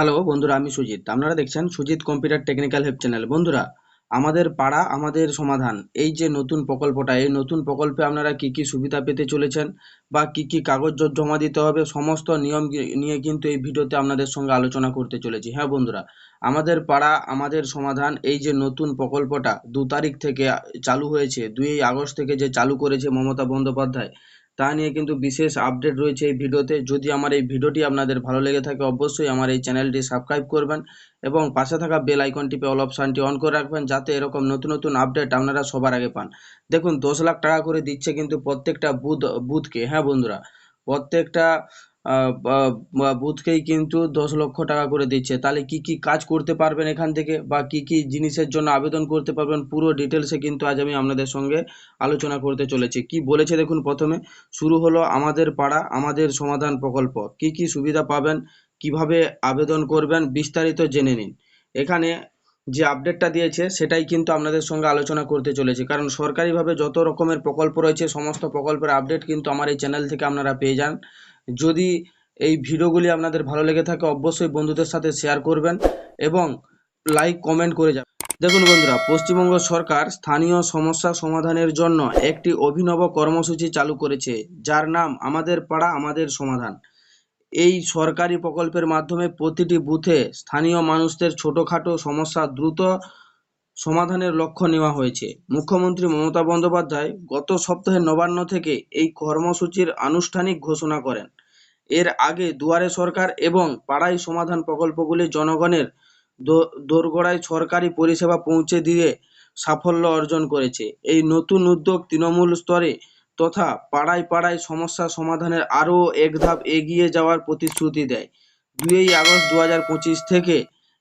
Hello বন্ধুরা, আমি সুজিত। আপনারা দেখছেন Sujit computer technical help channel বন্ধুরা, আমাদের পাড়া, আমাদের সমাধান, এই যে নতুন প্রকল্পটা, এই নতুন প্রকল্পে আপনারা কি কি সুবিধা পেতে চলেছেন বা কি কি কাগজ জমা দিতে হবে, সমস্ত নিয়ম নিয়ে কিন্তু এই ভিডিওতে আপনাদের সঙ্গে আলোচনা করতে চলেছি। হ্যাঁ বন্ধুরা, আমাদের পাড়া, আমাদের সমাধান, এই যে নতুন প্রকল্পটা দু তারিখ থেকে চালু হয়েছে, দুই আগস্ট থেকে যে চালু করেছে মমতা বন্দ্যোপাধ্যায় তা নিয়ে কিন্তু বিশেষ আপডেট রয়েছে এই ভিডিওতে। যদি আমার এই ভিডিওটি আপনাদের ভালো লেগে থাকে, অবশ্যই আমার এই চ্যানেলটি সাবস্ক্রাইব করবেন এবং পাশে থাকা বেল আইকন টিপে অল অপশানটি অন করে রাখবেন যাতে এরকম নতুন নতুন আপডেট আপনারা সবার আগে পান। দেখুন, দশ লাখ টাকা করে দিচ্ছে কিন্তু প্রত্যেকটা বুথ বুথকে হ্যাঁ বন্ধুরা, প্রত্যেকটা বুথকেই কিন্তু দশ লক্ষ টাকা করে দিচ্ছে। তাহলে কি কি কাজ করতে পারবেন এখান থেকে? বা কি কি জিনিসের জন্য আবেদন করতে পারবেন? পুরো ডিটেলসে কিন্তু আজ আমি আপনাদের সঙ্গে আলোচনা করতে চলেছি। কি বলেছে দেখুন প্রথমে? শুরু হলো আমাদের পাড়া, আমাদের সমাধান প্রকল্প। কি কি সুবিধা পাবেন? কীভাবে আবেদন করবেন? বিস্তারিত জেনে নিন। এখানে যে আপডেটটা দিয়েছে, সেটাই কিন্তু আপনাদের সঙ্গে আলোচনা করতে চলেছে। কারণ সরকারিভাবে যত রকমের প্রকল্প রয়েছে, সমস্ত প্রকল্পের আপডেট কিন্তু আমার এই চ্যানেল থেকে আপনারা পেয়ে যান। যদি এই ভিডিওগুলি আপনাদের ভালো লেগে থাকে, অবশ্যই বন্ধুদের সাথে শেয়ার করবেন এবং লাইক কমেন্ট করে যাবেন। দেখুন বন্ধুরা, পশ্চিমবঙ্গ সরকার স্থানীয় সমস্যা সমাধানের জন্য একটি অভিনব কর্মসূচি চালু করেছে, যার নাম আমাদের পাড়া, আমাদের সমাধান। এই সরকারি প্রকল্পের মাধ্যমে প্রতিটি বুথে স্থানীয় মানুষদের ছোটোখাটো সমস্যা দ্রুত সমাধানের লক্ষ্য নেওয়া হয়েছে। মুখ্যমন্ত্রী মমতা বন্দ্যোপাধ্যায় গত সপ্তাহে নবান্ন থেকে এই কর্মসূচির আনুষ্ঠানিক ঘোষণা করেন। এর আগে দুয়ারে সরকার এবং পাড়াই সমাধান প্রকল্পগুলি জনগণের দোরগোড়ায় সরকারি পরিষেবা পৌঁছে দিয়ে সাফল্য অর্জন করেছে। এই নতুন উদ্যোগ তৃণমূল স্তরে তথা পাড়ায় পাড়ায় সমস্যা সমাধানের আরও এক ধাপ এগিয়ে যাওয়ার প্রতিশ্রুতি দেয়। দুই আগস্ট দু হাজার পঁচিশ থেকে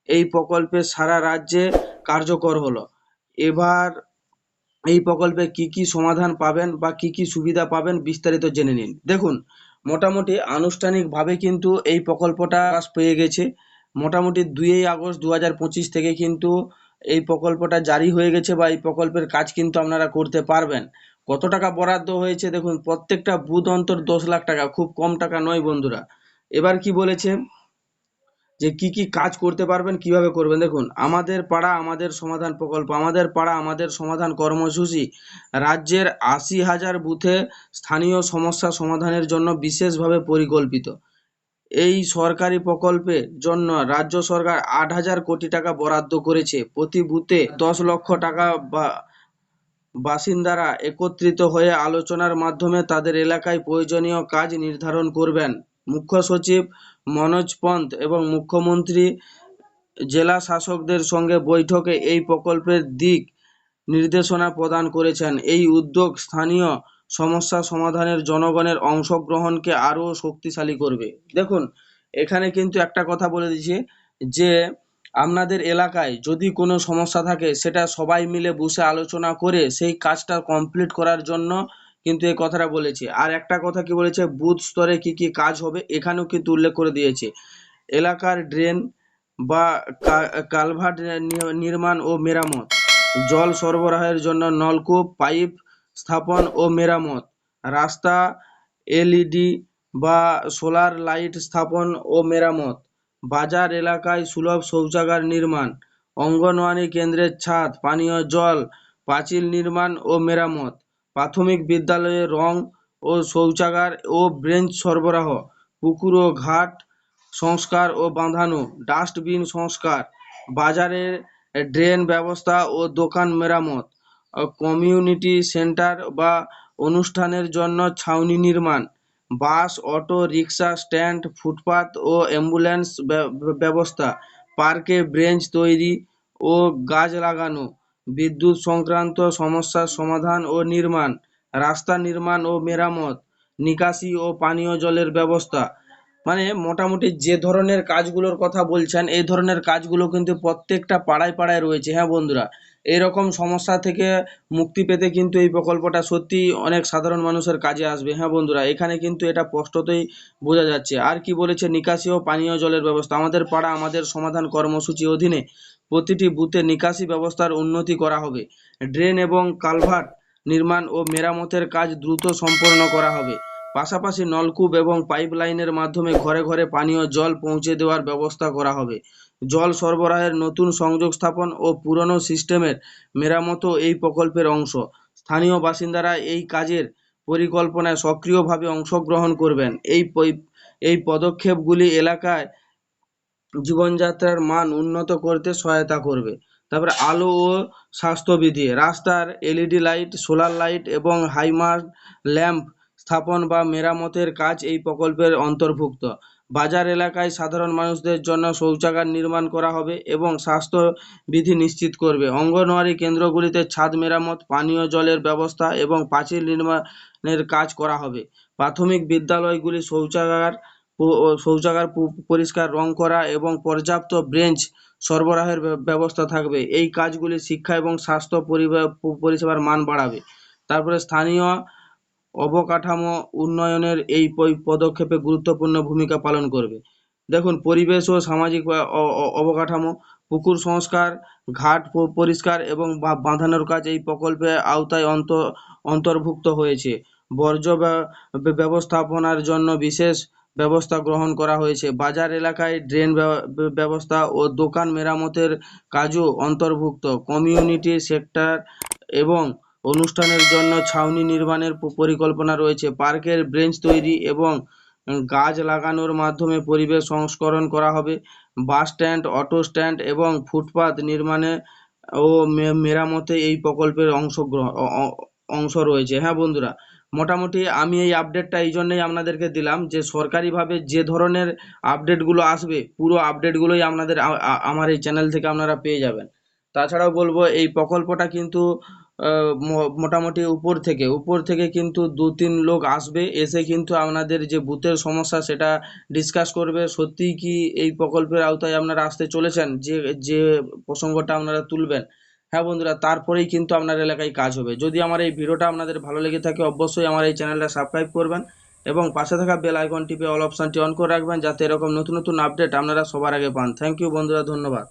এই প্রকল্পে সারা রাজ্যে কার্যকর হলো। এবার এই প্রকল্পে কি কি সমাধান পাবেন বা কি কি সুবিধা পাবেন বিস্তারিত জেনে নিন। দেখুন, মোটামুটি আনুষ্ঠানিকভাবে কিন্তু এই প্রকল্পটা পেয়ে গেছে। মোটামুটি দুই আগস্ট দু হাজার পঁচিশ থেকে কিন্তু এই প্রকল্পটা জারি হয়ে গেছে বা এই প্রকল্পের কাজ কিন্তু আপনারা করতে পারবেন। কত টাকা বরাদ্দ হয়েছে দেখুন, প্রত্যেকটা বুথ অন্তর দশ লাখ টাকা, খুব কম টাকা নয় বন্ধুরা। এবার কি বলেছে? যে কি কি কাজ করতে পারবেন, কীভাবে করবেন? দেখুন, আমাদের পাড়া আমাদের সমাধান প্রকল্প, আমাদের পাড়া আমাদের সমাধান কর্মসূচি রাজ্যের আশি হাজার বুথে স্থানীয় সমস্যা সমাধানের জন্য বিশেষভাবে পরিকল্পিত। এই সরকারি প্রকল্পের জন্য রাজ্য সরকার আট হাজার কোটি টাকা বরাদ্দ করেছে। প্রতি বুথে দশ লক্ষ টাকা বা বাসিন্দারা একত্রিত হয়ে আলোচনার মাধ্যমে তাদের এলাকায় প্রয়োজনীয় কাজ নির্ধারণ করবেন। মুখ্য সচিব মনোজ পন্থ এবং মুখ্যমন্ত্রী, জেলা শাসকদের সঙ্গে বৈঠকে এই প্রকল্পের দিক নির্দেশনা প্রদান করেছেন। এই উদ্যোগ স্থানীয় সমস্যা সমাধানের জনগণের অংশগ্রহণকে আরও শক্তিশালী করবে। দেখুন, এখানে কিন্তু একটা কথা বলে দিচ্ছি যে, আপনাদের এলাকায় যদি কোনো সমস্যা থাকে, সেটা সবাই মিলে বসে আলোচনা করে সেই কাজটা কমপ্লিট করার জন্য কিন্তু এই কথাটা বলেছে। আর একটা কথা কি বলেছে? বুথ স্তরে কি কি কাজ হবে এখানেও কিন্তু উল্লেখ করে দিয়েছে। এলাকার ড্রেন বা কালভার্ট নির্মাণ ও মেরামত, জল সরবরাহের জন্য নলকূপ, পাইপ স্থাপন ও মেরামত, রাস্তা, এলইডি বা সোলার লাইট স্থাপন ও মেরামত, বাজার এলাকায় সুলভ শৌচাগার নির্মাণ, অঙ্গনওয়াড়ি কেন্দ্রের ছাদ, পানীয় জল, পাঁচিল নির্মাণ ও মেরামত প্রাথমিক বিদ্যালয়ে রং ও শৌচাগার ও ব্রেঞ্চ সরবরাহ, পুকুর ও ঘাট সংস্কার ও বাঁধানো, ডাস্টবিন সংস্কার, বাজারের ড্রেন ব্যবস্থা ও দোকান মেরামত কমিউনিটি সেন্টার বা অনুষ্ঠানের জন্য ছাউনি নির্মাণ, bus, auto, rickshaw, stand, footpath ও অ্যাম্বুলেন্স ব্যবস্থা, পার্কে ব্রেঞ্চ তৈরি ও গাছ লাগানো বিদ্যুৎ সংক্রান্ত সমস্যার সমাধান ও নির্মাণ, রাস্তা নির্মাণ ও মেরামত, নিকাশি ও পানীয় জলের ব্যবস্থা। মানে মোটামুটি যে ধরনের কাজগুলোর কথা বলছেন, এই ধরনের কাজগুলো কিন্তু প্রত্যেকটা পাড়ায় পাড়ায় রয়েছে হ্যাঁ বন্ধুরা? এইরকম সমস্যা থেকে মুক্তি পেতে কিন্তু এই প্রকল্পটা সত্যি অনেক সাধারণ মানুষের কাজে আসবে হ্যাঁ বন্ধুরা? এখানে কিন্তু এটা স্পষ্টতই বোঝা যাচ্ছে। আর কি বলেছে? নিকাশি ও পানীয় জলের ব্যবস্থা। আমাদের পাড়া, আমাদের সমাধান কর্মসূচি অধীনে প্রতিটি বুথে নিকাশি ব্যবস্থার উন্নতি করা হবে। ড্রেন এবং কালভার্ট নির্মাণ ও মেরামতের কাজ দ্রুত সম্পন্ন করা হবে। পাশাপাশি নলকূপ এবং পাইপ লাইনের মাধ্যমে ঘরে ঘরে পানীয় জল পৌঁছে দেওয়ার ব্যবস্থা করা হবে। জল সরবরাহের নতুন সংযোগ স্থাপন ও পুরনো সিস্টেমের মেরামতও এই প্রকল্পের অংশ। স্থানীয় বাসিন্দারা এই কাজের পরিকল্পনায় সক্রিয়ভাবে অংশগ্রহণ করবেন। এই এই পদক্ষেপগুলি এলাকায় জীবনযাত্রার মান উন্নত করতে সহায়তা করবে। তারপরে আলো ও স্বাস্থ্যবিধি, রাস্তার এলইডি লাইট, সোলার লাইট এবং হাইমার ল্যাম্প স্থাপন বা মেরামতের কাজ এই প্রকল্পের অন্তর্ভুক্ত। বাজার এলাকায় সাধারণ মানুষদের জন্য শৌচাগার নির্মাণ করা হবে এবং স্বাস্থ্যবিধি নিশ্চিত করবে। অঙ্গনওয়াড়ি কেন্দ্রগুলিতে ছাদ মেরামত, পানীয় জলের ব্যবস্থা এবং পাঁচিল নির্মাণের কাজ করা হবে। প্রাথমিক বিদ্যালয়গুলি শৌচাগার শৌচাগার পরিষ্কার রং করা এবং পর্যাপ্ত বেঞ্চ সরবরাহের ব্যবস্থা থাকবে। এই কাজগুলি শিক্ষা এবং স্বাস্থ্য পরিষেবার মান বাড়াবে। তারপরে স্থানীয় অবকাঠামো উন্নয়নের এই পদক্ষেপে গুরুত্বপূর্ণ ভূমিকা পালন করবে। দেখুন, পরিবেশ ও সামাজিক অবকাঠামো, পুকুর সংস্কার, ঘাট পরিষ্কার এবং বাঁধানোর কাজ এই প্রকল্পের আওতায় অন্ত, অন্তর্ভুক্ত হয়েছে। বর্জ্য ব্য- ব্য- ব্যবস্থাপনার জন্য বিশেষ ব্যবস্থা গ্রহণ করা হয়েছে। বাজার এলাকায় ড্রেন ব্য- ব্য- ব্যবস্থা ও দোকান মেরামতের কাজও অন্তর্ভুক্ত। কমিউনিটি সেক্টর এবং অনুষ্ঠানের জন্য ছাউনি নির্মাণের পরিকল্পনা রয়েছে। পার্কের ব্রেঞ্চ তৈরি এবং গাছ লাগানোর মাধ্যমে পরিবেশ সংস্করণ করা হবে। বাস স্ট্যান্ড, অটো স্ট্যান্ড এবং ফুটপাত নির্মাণে ও মেরামতে এই প্রকল্পের অংশগ্রহণ অংশ রয়েছে। হ্যাঁ বন্ধুরা মোটামুটি আমি এই আপডেটটা এই জন্যই আপনাদেরকে দিলাম যে সরকারিভাবে যে ধরনের আপডেটগুলো আসবে, পুরো আপডেটগুলোই আপনাদের আমার এই চ্যানেল থেকে আপনারা পেয়ে যাবেন। তাছাড়াও বলব, এই প্রকল্পটা কিন্তু মোটামুটি উপর থেকে উপর থেকে কিন্তু দু তিন লোক আসবে, এসে কিন্তু আপনাদের যে বুথের সমস্যা সেটা ডিসকাস করবে। সত্যিই কি এই প্রকল্পের আওতায় আপনারা আসতে চলেছেন? যে যে প্রসঙ্গটা আপনারা তুলবেন। হ্যাঁ বন্ধুরা, তারপরেই কিন্তু আপনার এলাকায় কাজ হবে। যদি আমার এই ভিডিওটা আপনাদের ভালো লেগে থাকে, অবশ্যই আমার এই চ্যানেলটা সাবস্ক্রাইব করবেন এবং পাশে থাকা বেল আইকন টিপে অল অপশানটি অন করে রাখবেন, যাতে এরকম নতুন নতুন আপডেট আপনারা সবার আগে পান। থ্যাংক ইউ বন্ধুরা, ধন্যবাদ।